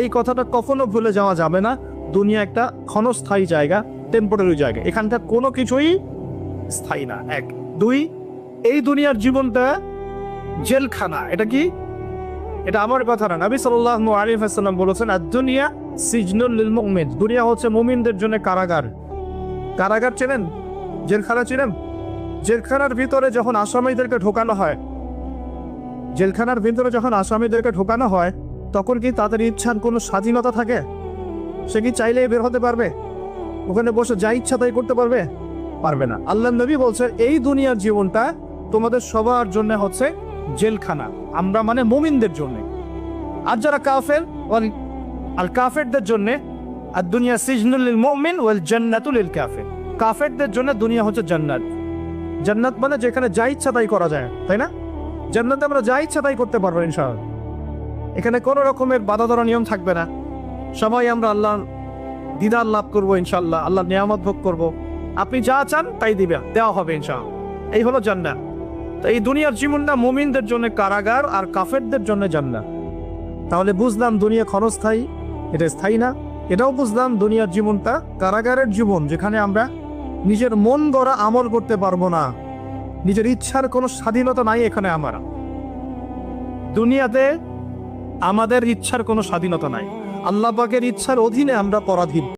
এই কথাটা কখনো ভুলে যাওয়া যাবে না। দুনিয়া একটা ক্ষণস্থায়ী জায়গা টেম্পোরারি জায়গা। এখানকার কোনো কিছুই স্থায়ী না। এক। দুই, এই দুনিয়ার জীবনটা জেলখানা। এটা কি? এটা আমার কথা না। নবী সাল্লাল্লাহু আলাইহি ওয়াসাল্লাম বলেছেন আর দুনিয়া সিজনুল মুমিন। দুনিয়া হচ্ছে মুমিনদের জন্য কারাগার। কারাগার চেনেন? জেলখানা চেনেন? জেলখানার ভিতরে যখন আসামিদেরকে ঢোকানো হয়, জেলখানার ভিতরে যখন আসামিদেরকে ঢোকানো হয় তখন কি তাদের ইচ্ছার কোনো স্বাধীনতা থাকে? সে কি চাইলেই বের হতে পারবে? ওখানে বসে যা ইচ্ছা তাই করতে পারবে? পারবে না। আল্লাহ নবী বলছে এই দুনিয়ার জীবনটা তোমাদের সবার জন্য হচ্ছে জেলখানা। আমরা মানে মুমিনদের জন্য। আর যারা কাফের আল কাফেরদের জন্য, আর দুনিয়া সিজনুল মুমিন ওয়াল জান্নাতুল কাফের। কাফেরদের জন্য দুনিয়া হচ্ছে জান্নাত। জান্নাত মানে যেখানে যা ইচ্ছা তাই করা যায়, তাই না? জান্নাতে আমরা যা ইচ্ছা তাই করতে পারব ইনশাআল্লাহ। এখানে কোনো রকমের বাধা ধরা নিয়ম থাকবে না। সবাই আমরা আল্লাহ দিদার লাভ করব ইনশাল্লাহ আল্লাহ নিয়ামত ভোগ করব। আপনি যা চান তাই দিবে দেওয়া হবে ইনশাআল্লাহ। এই হলো জান্নাত। তো এই দুনিয়ার জীবনটা মুমিনদের জন্য কারাগার আর কাফেরদের জন্য জান্নাত। তাহলে বুঝলাম দুনিয়া ক্ষণস্থায়ী এটা স্থায়ী না? এটাও বুঝলাম দুনিয়ার জীবনটা কারাগারের জীবন, যেখানে আমরা নিজের মন গড়া আমল করতে পারব না। নিজের ইচ্ছার কোনো স্বাধীনতা নাই এখানে আমার। দুনিয়াতে আমাদের ইচ্ছার কোনো স্বাধীনতা নাই। আল্লাহ পাকের ইচ্ছার অধীনে আমরা পরাধীন।